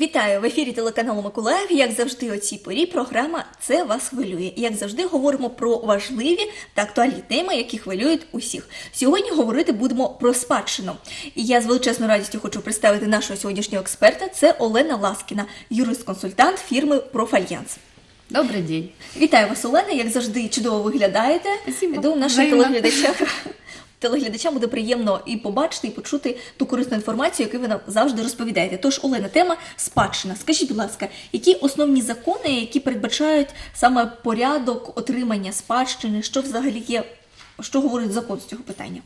Вітаю в ефірі телеканалу Миколаїв. Як завжди, о цій порі програма Це вас хвилює. Як завжди, говоримо про важливі та актуальні теми, які хвилюють усіх. Сьогодні говорити будемо про спадщину. І я з величезною радістю хочу представити нашого сьогоднішнього експерта. Це Олена Ласкіна, юрист-консультант фірми Профальянс. Добрий день. Вітаю вас, Олена. Як завжди, чудово виглядаєте. Спасибо. Думаю, нашим Взаємно. Телеглядачам. Буде приємно і побачити, і почути ту корисну інформацію, яку ви нам завжди розповідаєте. Тож, Олена, тема спадщина. Скажіть, будь ласка, які основні закони, які передбачають саме порядок отримання спадщини, що взагалі є, що говорить закон з цього питання?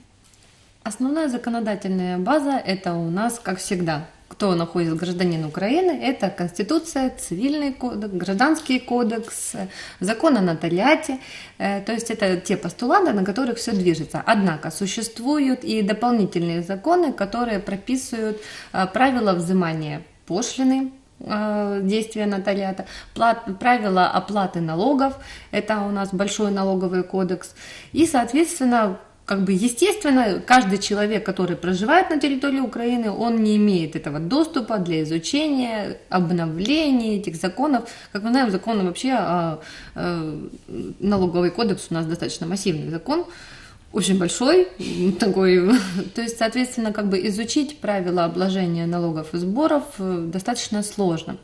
Основная законодательная база – это у нас, как всегда, кто находится гражданин Украины, это Конституция, Цивильный кодекс, Гражданский кодекс, закон о нотариате. Э, То есть это те постулаты, на которых все движется. Однако существуют и дополнительные законы, которые прописывают э, правила взимания пошлины, э, действия нотариата, плат- правила оплаты налогов, это у нас большой налоговый кодекс, и, соответственно, как бы естественно, каждый человек, который проживает на территории Украины, он не имеет этого доступа для изучения, обновления этих законов. Как мы знаем, закон вообще, а, э, налоговый кодекс у нас достаточно массивный закон, очень большой, такой, то есть, соответственно, как бы изучить правила обложения налогов и сборов э, достаточно сложно.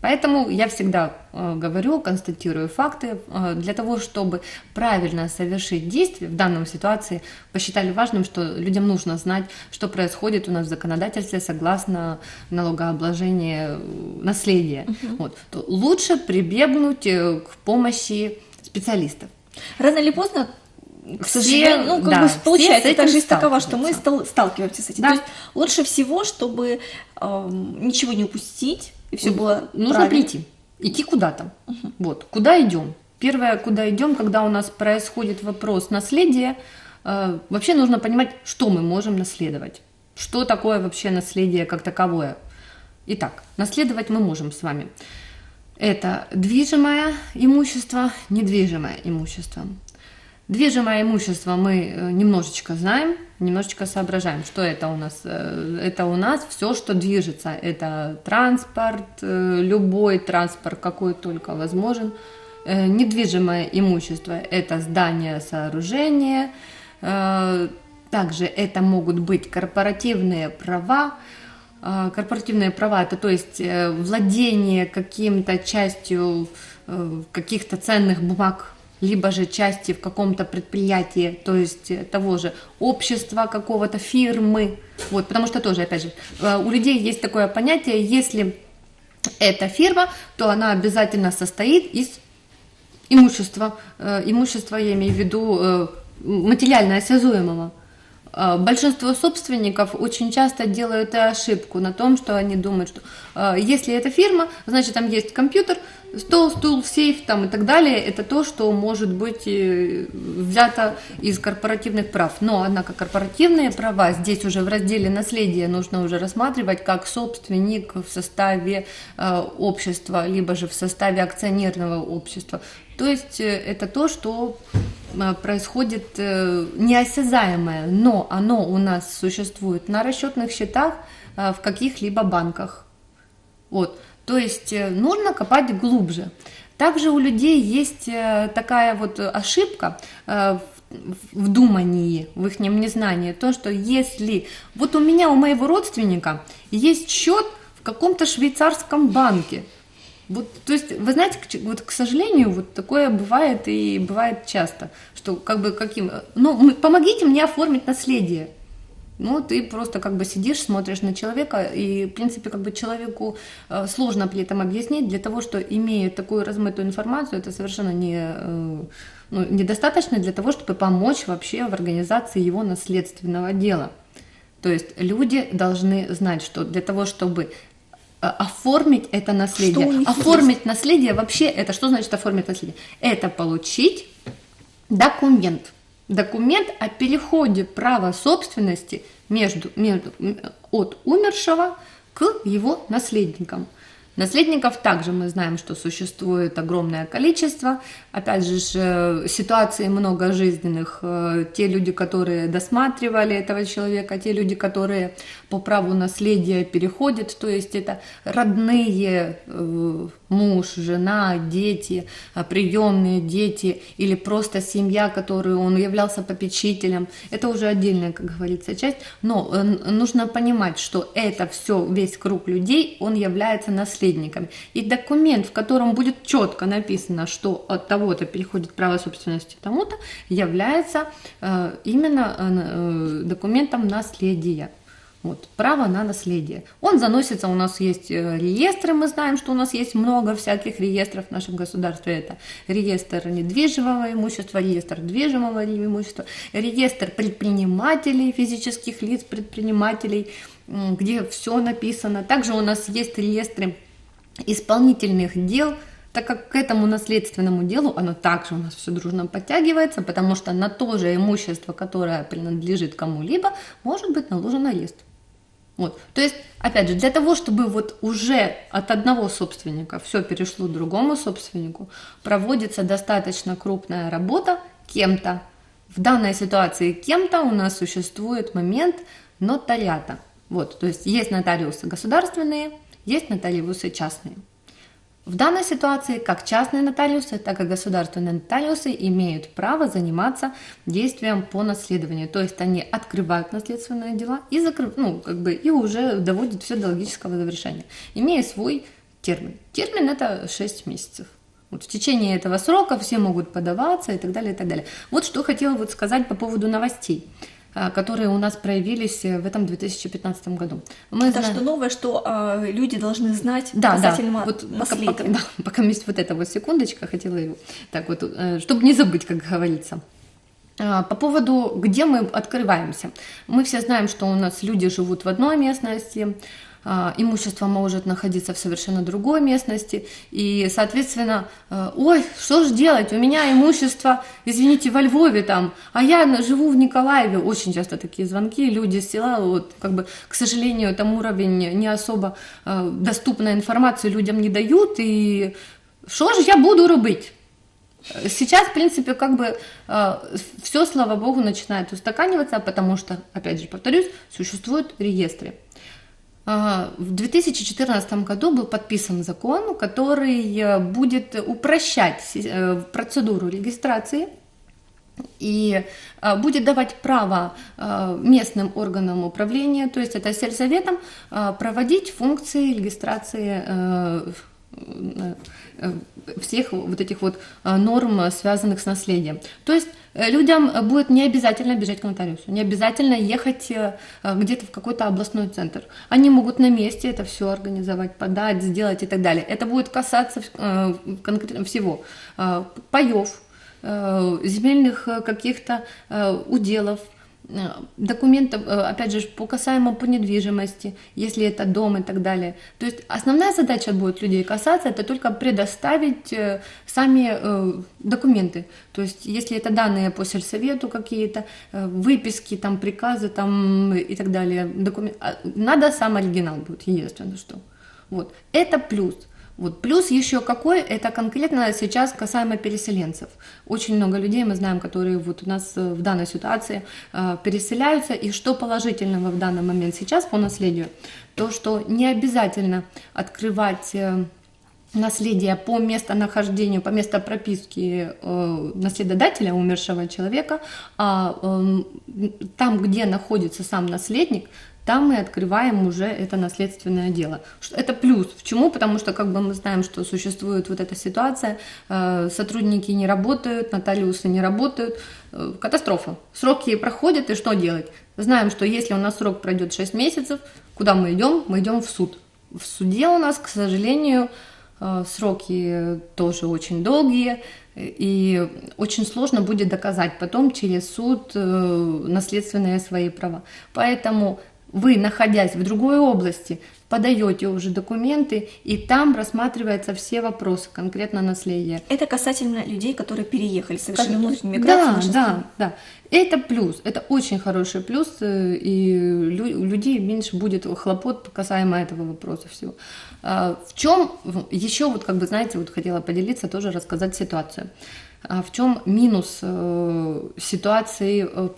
Поэтому я всегда э, говорю, констатирую факты. Э, для того, чтобы правильно совершить действие в данной ситуации, посчитали важным, что людям нужно знать, что происходит у нас в законодательстве согласно налогообложения э, наследия. Вот. То лучше прибегнуть э, к помощи специалистов. Рано или поздно, к сожалению, ну, как да, бы получается, так жизнь такова, что мы сталкиваемся с этим. Да. То есть лучше всего, чтобы эм, ничего не упустить, и все было Нужно правильно. прийти, идти куда-то. Вот, куда идем? Первое, куда идем, когда у нас происходит вопрос наследия, э, вообще нужно понимать, что мы можем наследовать. Что такое вообще наследие как таковое? Итак, наследовать мы можем с вами. Это движимое имущество, недвижимое имущество. Движимое имущество мы э, немножечко знаем, немножечко соображаем, что это у нас. Э, Это у нас все, что движется. Это транспорт, э, любой транспорт, какой только возможен. Недвижимое имущество – это здания, сооружения. Э, Также это могут быть корпоративные права, Корпоративные права это то есть владение каким-то частью каких-то ценных бумаг, либо же части в каком-то предприятии, то есть э, того же общества какого-то, фирмы. Вот, потому что тоже, опять же, э, у людей есть такое понятие, если это фирма, то она обязательно состоит из имущества. Э, Имущество, я имею в виду, материально осязуемого. Большинство собственников очень часто делают ошибку на том, что они думают, что если это фирма, значит там есть компьютер, стол, стул, сейф там и так далее. Это то, что может быть э, взято из корпоративных прав. Но, однако, корпоративные права здесь уже в разделе наследия нужно уже рассматривать как собственник в составе э, общества, либо же в составе акционерного общества. То есть э, это то, что э, происходит неосязаемое, но оно у нас существует на расчетных счетах в каких-либо банках. Вот. То есть э, нужно копать глубже. Также у людей есть э, такая вот ошибка э, в- думании, в их незнании, то, что если вот у меня, у моего родственника есть счет в каком-то швейцарском банке, вот, то есть, вы знаете, вот, к сожалению, вот такое бывает и бывает часто, что как бы каким, ну, помогите мне оформить наследие. Ну, ты просто как бы сидишь, смотришь на человека, и, в принципе, как бы человеку э, сложно при этом объяснить, для того, что имея такую размытую информацию, это совершенно не, э, ну, недостаточно для того, чтобы помочь вообще в организации его наследственного дела. То есть люди должны знать, что для того, чтобы э, оформить это наследие, оформить наследие вообще, это что значит оформить наследие? Это получить документ. Документ о переходе права собственности между, между, от умершего к его наследникам. Наследников также мы знаем, что существует огромное количество. Опять же, ж, ситуаций много жизненных. Э, Те люди, которые досматривали этого человека, те люди, которые по праву наследия переходят, то есть это родные, э, муж, жена, дети, э, приемные дети или просто семья, которую он являлся попечителем. Это уже отдельная, как говорится, часть. Но э, нужно понимать, что это все, весь круг людей, он является наследниками. И документ, в котором будет четко написано, что от того-то переходит право собственности тому-то, является э, именно э, документом наследия. Вот, право на наследие. Он заносится, у нас есть э, реестры, мы знаем, что у нас есть много всяких реестров в нашем государстве. Это реестр недвижимого имущества, реестр движимого имущества, реестр предпринимателей, физических лиц, предпринимателей, где все написано. Также у нас есть реестры исполнительных дел, так как к этому наследственному делу оно также у нас все дружно подтягивается, потому что на то же имущество, которое принадлежит кому-либо, может быть наложен арест. Вот. То есть, опять же, для того, чтобы вот уже от одного собственника все перешло другому собственнику, проводится достаточно крупная работа кем-то. В данной ситуации кем-то у нас существует момент нотариата. Вот, то есть есть нотариусы государственные, есть нотариусы частные. В данной ситуации как частные нотариусы, так и государственные нотариусы имеют право заниматься действием по наследованию. То есть они открывают наследственные дела и, закрыв... ну, как бы, и уже доводят все до логического завершения, имея свой термин. Термин это 6 месяцев. Вот в течение этого срока все могут подаваться и так далее, и так далее. Вот что хотела вот сказать по поводу новостей. А, которые у нас проявились э, в этом 2015 году. Мы это знаем... что новое, что а, люди должны знать да, касательно да. Вот пока, пока, да, пока есть вот эта вот секундочка, хотела его так вот, э, чтобы не забыть, как говорится. А, по поводу, где мы открываемся. Мы все знаем, что у нас люди живут в одной местности, имущество может находиться в совершенно другой местности, и, соответственно, э, ой, что же делать, у меня имущество, извините, во Львове там, а я живу в Николаеве, очень часто такие звонки, люди с села, вот, как бы, к сожалению, там уровень не особо э, доступной информации людям не дают, и что же я буду робить? Сейчас, в принципе, как бы э, все, слава богу, начинает устаканиваться, потому что, опять же, повторюсь, существуют реестры. А, в 2014 году был подписан закон, который э, будет упрощать э, процедуру регистрации и э, будет давать право местным органам управления, то есть это сельсоветам, проводить функции регистрации всех вот этих вот норм, связанных с наследием. То есть людям э, будет не обязательно бежать к нотариусу, не обязательно ехать э, где-то в какой-то областной центр. Они могут на месте это все организовать, подать, сделать и так далее. Это будет касаться конкретно всего. Паев, земельных каких-то уделов, Э, документов, э, опять же, по касаемо по недвижимости, если это дом и так далее. То есть основная задача будет людей касаться, это только предоставить э, сами документы. То есть если это данные по сельсовету какие-то, выписки, там, приказы там, и так далее, документ... А, надо сам оригинал будет, единственное что. Вот. Это плюс. Вот. Плюс еще какой, это конкретно сейчас касаемо переселенцев. Очень много людей мы знаем, которые вот у нас э, в данной ситуации э, переселяются. И что положительного в данный момент сейчас по наследию, то что не обязательно открывать э, наследие по местонахождению, по местопрописке э, наследодателя умершего человека, а э, там, где находится сам наследник, там мы открываем уже это наследственное дело. Это плюс. Почему? Потому что как бы мы знаем, что существует вот эта ситуация, э, сотрудники не работают, нотариусы не работают, э, катастрофа. Сроки проходят, и что делать? Знаем, что если у нас срок пройдет 6 месяцев, куда мы идем? Мы идем в суд. В суде у нас, к сожалению, э, сроки тоже очень долгие, и очень сложно будет доказать потом через суд наследственные свои права. Поэтому вы, находясь в другой области, подаете уже документы, и там рассматриваются все вопросы конкретно наследия. Это касательно людей, которые переехали, совершили внутреннюю Да, миграцию. да, сказать. да. Это плюс, это очень хороший плюс, э, и у людей меньше будет хлопот касаемо этого вопроса всего. А, В чем еще вот как бы знаете, вот хотела поделиться тоже рассказать ситуацию. А В чем минус э, ситуации э,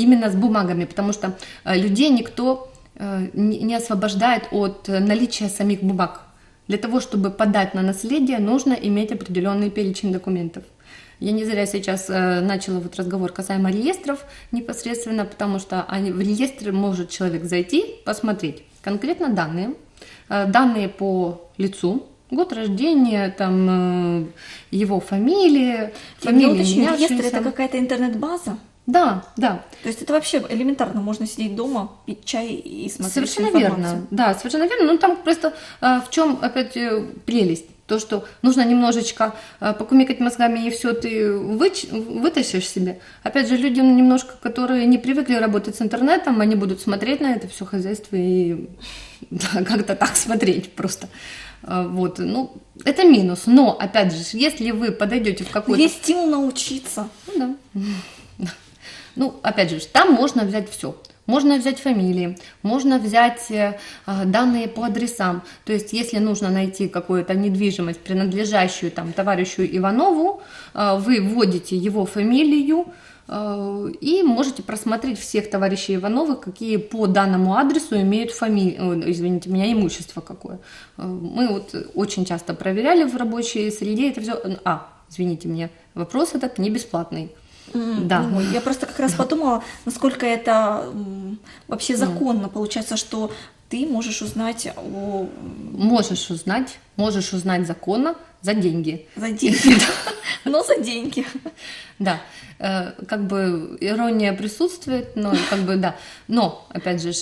именно с бумагами, потому что э, людей никто э, не освобождает от э, наличия самих бумаг. Для того, чтобы подать на наследие, нужно иметь определенный перечень документов. Я не зря сейчас начала вот разговор касаемо реестров непосредственно, потому что они, в реестр может человек зайти, посмотреть конкретно данные, данные по лицу, год рождения, там его фамилия, Я не фамилия уточню, реестр это какая-то интернет-база. Да, да. То есть это вообще элементарно, можно сидеть дома, пить чай и смотреть Совершенно верно. Да, совершенно верно. Ну там просто э, в чем опять э, прелесть? То, что нужно немножечко э, покумекать мозгами, и все ты выч- вытащишь себе. Опять же, людям немножко, которые не привыкли работать с интернетом, они будут смотреть на это все хозяйство и да, как-то так смотреть просто. Э, Вот, ну, это минус. Но, опять же, если вы подойдете в какой-то Есть стимул научиться. ну да. Ну, опять же, там можно взять все. Можно взять фамилии, можно взять э, а, данные по адресам. То есть, если нужно найти какую-то недвижимость, принадлежащую там товарищу Иванову, э, вы вводите его фамилию э, и можете просмотреть всех товарищей Ивановых, какие по данному адресу имеют фамилию, извините меня, имущество какое. Мы вот очень часто проверяли в рабочей среде это все. А, извините меня, вопрос этот не бесплатный. Да. ой, я просто как раз подумала, насколько это вообще законно. Получается, что ты можешь узнать о Можешь узнать, можешь узнать законно за деньги. за деньги, но за деньги. Да, э, как бы ирония присутствует, но как бы да. Но, опять же,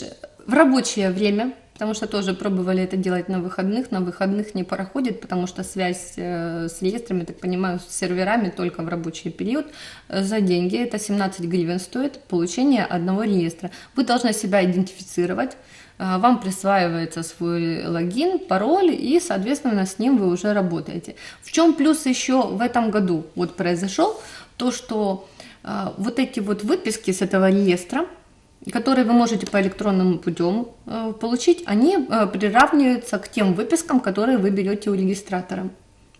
в рабочее время, потому что тоже пробовали это делать на выходных, на выходных не проходит, потому что связь э, с реестрами, так понимаю, с серверами только в рабочий период э, за деньги. Это 17 гривен стоит получение одного реестра. Вы должны себя идентифицировать, э, вам присваивается свой логин, пароль, и, соответственно, с ним вы уже работаете. В чем плюс еще в этом году вот произошел? То, что вот эти вот выписки с этого реестра, которые вы можете по электронному путем э, получить, они э, приравниваются к тем выпискам, которые вы берете у регистратора.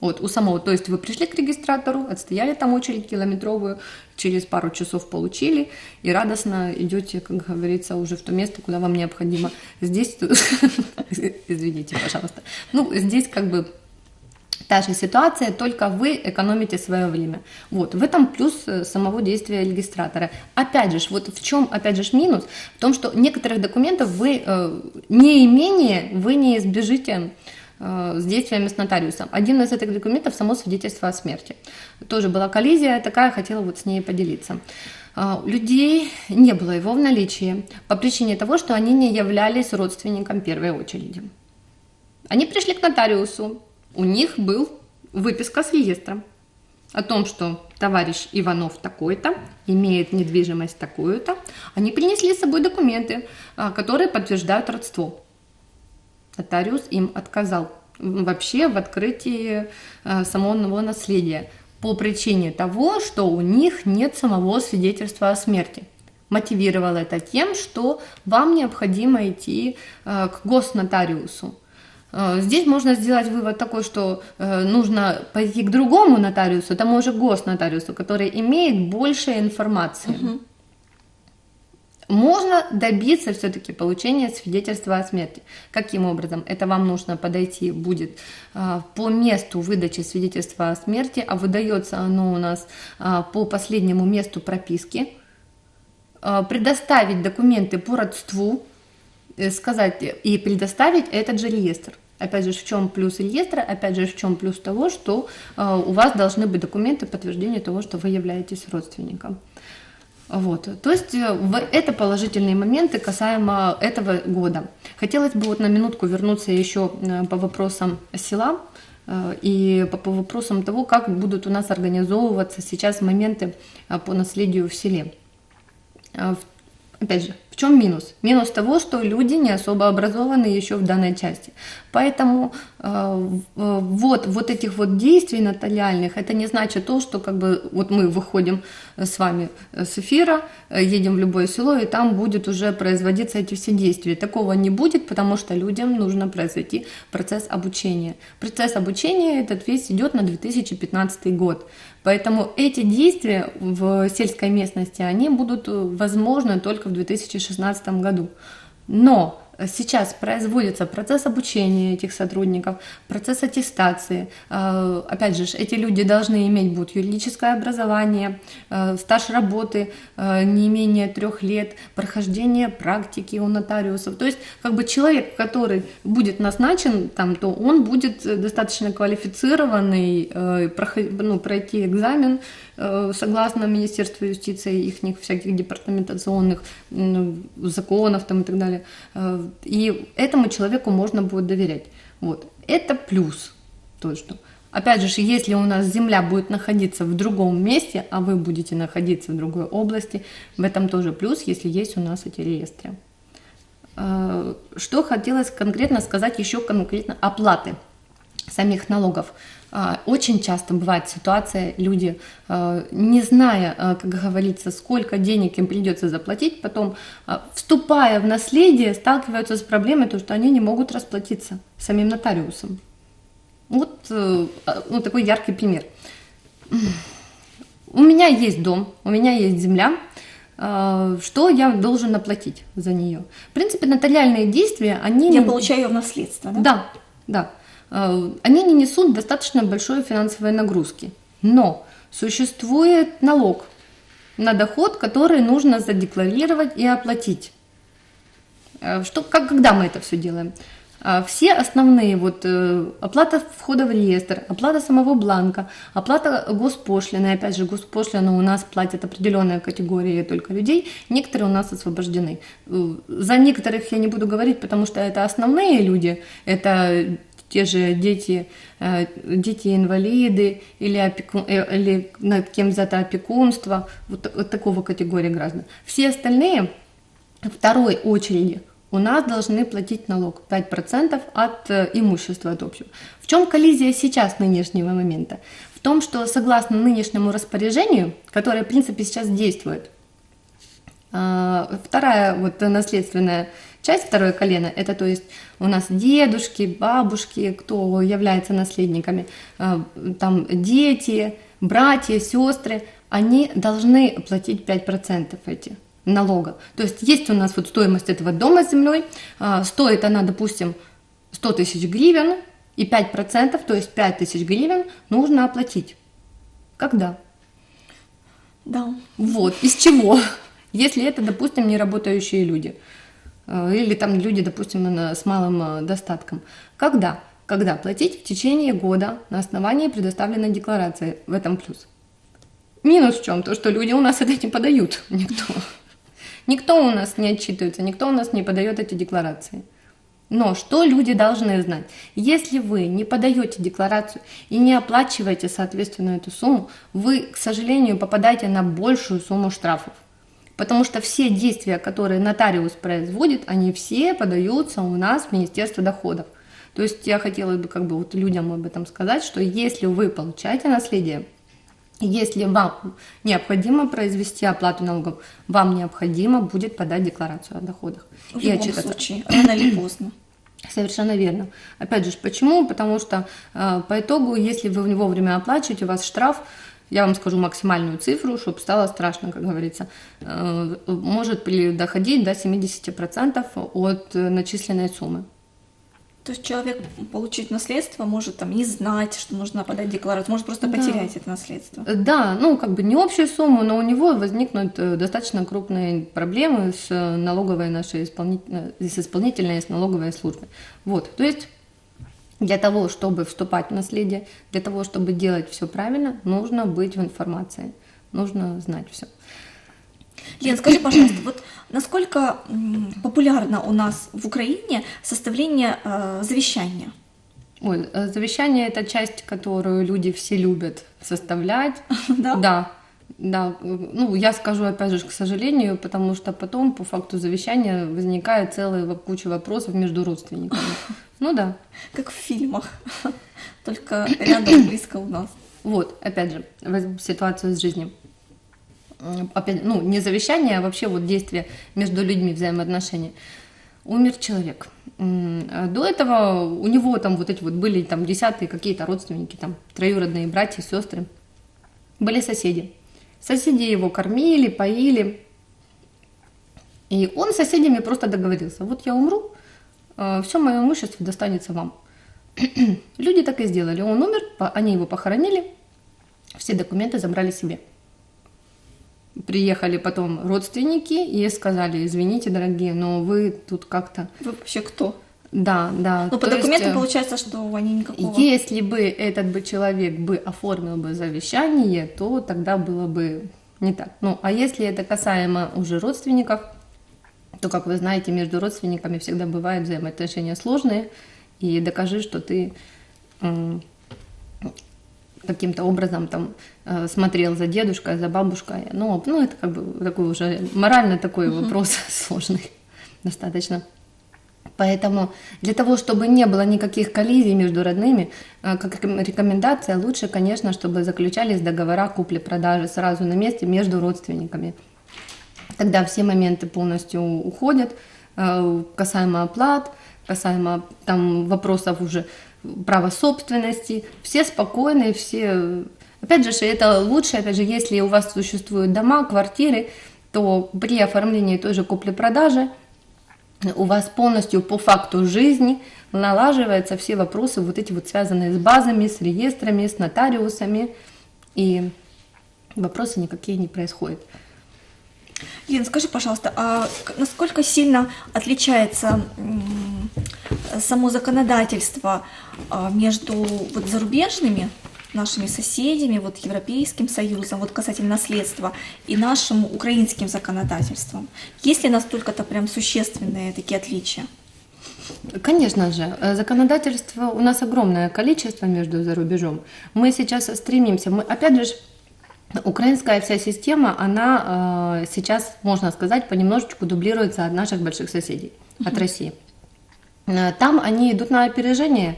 Вот, у самого, то есть вы пришли к регистратору, отстояли там очередь километровую, через пару часов получили и радостно идете, как говорится, уже в то место, куда вам необходимо. Здесь, извините, пожалуйста, ну, здесь как бы Та же ситуация, только вы экономите свое время. Вот, в этом плюс э, самого действия регистратора. Опять же, вот в чем, опять же, минус? В том, что некоторых документов вы, э, не имение, вы не избежите э, с действиями с нотариусом. Один из этих документов – само свидетельство о смерти. Тоже была коллизия такая, хотела вот с ней поделиться. А, людей не было его в наличии по причине того, что они не являлись родственником первой очереди. Они пришли к нотариусу, у них был выписка с реестра о том, что товарищ Иванов такой-то имеет недвижимость такую-то. Они принесли с собой документы, а, которые подтверждают родство. Нотариус им отказал вообще в открытии э, самого наследия по причине того, что у них нет самого свидетельства о смерти. Мотивировал это тем, что вам необходимо идти э, к госнотариусу. Э, Здесь можно сделать вывод такой, что э, нужно пойти к другому нотариусу, тому уже госнотариусу, который имеет больше информации. Можно добиться все-таки получения свидетельства о смерти. Каким образом? Это вам нужно подойти будет а, по месту выдачи свидетельства о смерти, а выдается оно у нас по последнему месту прописки, предоставить документы по родству, э, сказать и предоставить этот же реестр. Опять же, в чем плюс реестра, опять же, в чем плюс того, что э, у вас должны быть документы подтверждения того, что вы являетесь родственником. Вот. То есть э, это положительные моменты касаемо этого года. Хотелось бы вот на минутку вернуться еще э, по вопросам села э, и по, вопросам того, как будут у нас организовываться сейчас моменты э, по наследию в селе. Э, в- Опять же, в чем минус? Минус того, что люди не особо образованы еще в данной части. Поэтому э, э, вот, вот этих вот действий нотариальных, это не значит то, что как бы вот мы выходим с вами с эфира, э, едем в любое село, и там будет уже производиться эти все действия. Такого не будет, потому что людям нужно произойти процесс обучения. Процесс обучения этот весь идет на 2015 год. Поэтому эти действия в сельской местности, они будут возможны только в 2016 году. Но Сейчас производится процесс обучения этих сотрудников, процесс аттестации. Э, опять же, эти люди должны иметь будут юридическое образование, э, стаж работы э, не менее трех лет, прохождение практики у нотариусов. То есть, как бы человек, который будет назначен там, то он будет достаточно квалифицированный, ну, пройти экзамен согласно Министерству юстиции, их всяких департаментационных законов там, и так далее и этому человеку можно будет доверять. Вот. Это плюс. То, что Опять же, если у нас Земля будет находиться в другом месте, а вы будете находиться в другой области, в этом тоже плюс, если есть у нас эти реестры. Э, что хотелось конкретно сказать еще конкретно оплаты самих налогов. А, очень часто бывает ситуация, люди, а, не зная, а, как говорится, сколько денег им придется заплатить, потом, вступая в наследие, сталкиваются с проблемой, то, что они не могут расплатиться самим нотариусом. Вот ну, такой яркий пример. У меня есть дом, у меня есть земля, что я должен оплатить за нее? В принципе, нотариальные действия, они... Я получаю ее в наследство, да? Да, да. Э, они не несут достаточно большой финансовой нагрузки. Но существует налог на доход, который нужно задекларировать и оплатить. Э, что, как, когда мы это все делаем? Э, все основные, вот оплата входа в реестр, оплата самого бланка, оплата госпошлины, опять же, госпошлину у нас платят определенная категория только людей, некоторые у нас освобождены. За некоторых я не буду говорить, потому что это основные люди, это те же дети, э, дети-инвалиды или, опеку, э, или над кем взято опекунство, вот, вот такого категории граждан. Все остальные второй очереди у нас должны платить налог 5% от э, имущества от общего. В чем коллизия сейчас нынешнего момента? В том, что согласно нынешнему распоряжению, которое, в принципе, сейчас действует, вторая вот наследственная часть, второе колено, это то есть у нас дедушки, бабушки, кто является наследниками, э, там дети, братья, сестры, они должны платить 5% эти налога. То есть есть у нас вот стоимость этого дома с землей, э, стоит она, допустим, 100 тысяч гривен, и 5%, то есть 5 тысяч гривен нужно оплатить. Когда? Да. Вот, из чего? Если это, допустим, не работающие люди. Э, или там люди, допустим, с малым э, достатком. Когда? Когда платить в течение года на основании предоставленной декларации. В этом плюс. Минус в чем? То, что люди у нас это не подают. Никто. Никто у нас не отчитывается, никто у нас не подает эти декларации. Но что люди должны знать? Если вы не подаете декларацию и не оплачиваете, соответственно, эту сумму, вы, к сожалению, попадаете на большую сумму штрафов. Потому что все действия, которые нотариус производит, они все подаются у нас в Министерство доходов. То есть я хотела бы как бы вот людям об этом сказать, что если вы получаете наследие, если вам необходимо произвести оплату налогов, вам необходимо будет подать декларацию о доходах. В и любом случае, рано или поздно. Совершенно верно. Опять же, почему? Потому что э, по итогу, если вы вовремя оплачиваете, у вас штраф я вам скажу максимальную цифру, чтобы стало страшно, как говорится, э, может доходить до 70% от начисленной суммы. То есть человек получить наследство может там не знать, что нужно подать декларацию, может просто потерять да. это наследство. Да, ну как бы не общую сумму, но у него возникнут э, достаточно крупные проблемы с налоговой нашей исполнительной, с исполнительной, с налоговой службой. Вот, то есть для того, чтобы вступать в наследие, для того, чтобы делать все правильно, нужно быть в информации, нужно знать все. Лен, скажи, пожалуйста, вот насколько популярно у нас в Украине составление э, завещания? Ой, э, завещание это часть, которую люди все любят составлять. Да. Да. Да, ну, я скажу опять же, к сожалению, потому что потом по факту завещания возникает целая куча вопросов между родственниками. Ну да. Как в фильмах, только рядом, близко у нас. Вот, опять же, ситуацию из жизни. М, Опять, ну, не завещание, а вообще вот действие между людьми, взаимоотношения. Умер человек. А До этого у него там вот эти вот были там десятые какие-то родственники, там троюродные братья, сестры. Были соседи. Соседи его кормили, поили. И он с соседями просто договорился. Вот я умру, все мое имущество достанется вам. Люди так и сделали. Он умер, они его похоронили, все документы забрали себе. Приехали потом родственники и сказали, извините, дорогие, но вы тут как-то... Вы вообще кто? Да, да. Ну, по то есть, документам э, получается, что они никакого... Если бы этот бы человек бы оформил бы завещание, то тогда было бы не так. Ну, а если это касаемо уже родственников, то, как вы знаете, между родственниками всегда бывают взаимоотношения сложные, и докажи, что ты каким-то образом там э, смотрел за дедушкой, за бабушкой. Ну, ну, это как бы такой уже морально такой вопрос сложный достаточно. Поэтому для того, чтобы не было никаких коллизий между родными, э, как реком- рекомендация, лучше, конечно, чтобы заключались договора купли-продажи сразу на месте между родственниками. Тогда все моменты полностью уходят, э, касаемо оплат, касаемо там вопросов уже права собственности, все спокойны, все... Опять же, это лучше, опять же, если у вас существуют дома, квартиры, то при оформлении той же купли-продажи у вас полностью по факту жизни налаживаются все вопросы, вот эти вот связанные с базами, с реестрами, с нотариусами, и вопросы никакие не происходят. Лен, скажи, пожалуйста, а насколько сильно отличается само законодательство а, между вот зарубежными нашими соседями, вот Европейским Союзом, вот касательно наследства, и нашим украинским законодательством? Есть ли настолько-то прям существенные такие отличия? Конечно же, э, законодательство у нас огромное количество между за рубежом. Мы сейчас стремимся, мы, опять же, украинская вся система, она э, сейчас, можно сказать, понемножечку дублируется от наших больших соседей, от России. Э, Там они идут на опережение,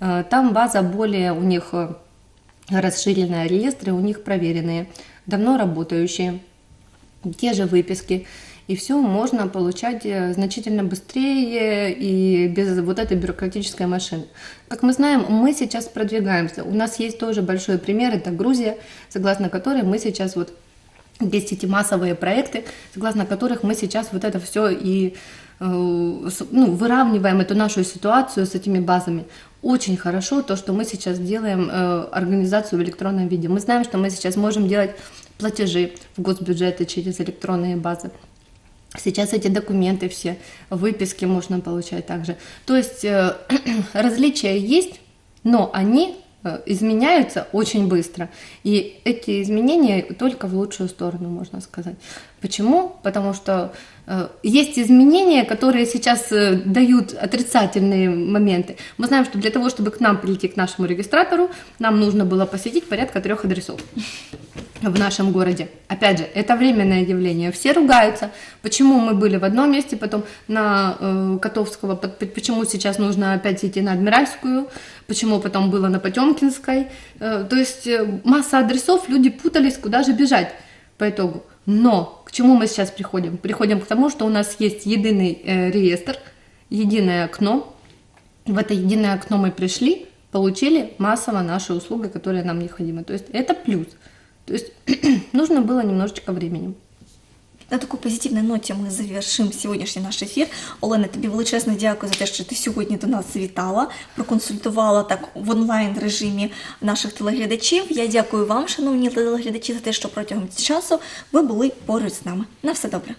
э, там база более у них расширенная, реестры у них проверенные, давно работающие, те же выписки. И все можно получать э, значительно быстрее и без вот этой бюрократической машины. Как мы знаем, мы сейчас продвигаемся. У нас есть тоже большой пример, это Грузия, согласно которой мы сейчас вот есть эти массовые проекты, согласно которых мы сейчас вот это все и ну, выравниваем эту нашу ситуацию с этими базами. Очень хорошо то, что мы сейчас делаем э, организацию в электронном виде. Мы знаем, что мы сейчас можем делать платежи в госбюджеты через электронные базы. Сейчас эти документы все, выписки можно получать также. То есть э, различия есть, но они э, изменяются очень быстро. И эти изменения только в лучшую сторону, можно сказать. Почему? Потому что э, есть изменения, которые сейчас э, дают отрицательные моменты. Мы знаем, что для того, чтобы к нам прийти, к нашему регистратору, нам нужно было посетить порядка трех адресов в нашем городе. Опять же, это временное явление. Все ругаются, почему мы были в одном месте, потом на э, Котовского, по- по- почему сейчас нужно опять идти на Адмиральскую, почему потом было на Потемкинской. Э, то есть э, масса адресов, люди путались, куда же бежать по итогу. Но к чему мы сейчас приходим? Приходим к тому, что у нас есть единый э, реестр, единое окно. В это единое окно мы пришли, получили массово наши услуги, которые нам необходимы. То есть это плюс. То есть нужно было немножечко времени. На такій позитивній ноті ми завершимо сьогоднішній наш ефір. Олена, тобі величезно дякую за те, що ти сьогодні до нас завітала, проконсультувала так в онлайн режимі наших телеглядачів. Я дякую вам, шановні телеглядачі, за те, що протягом часу ви були поруч з нами. На все добре.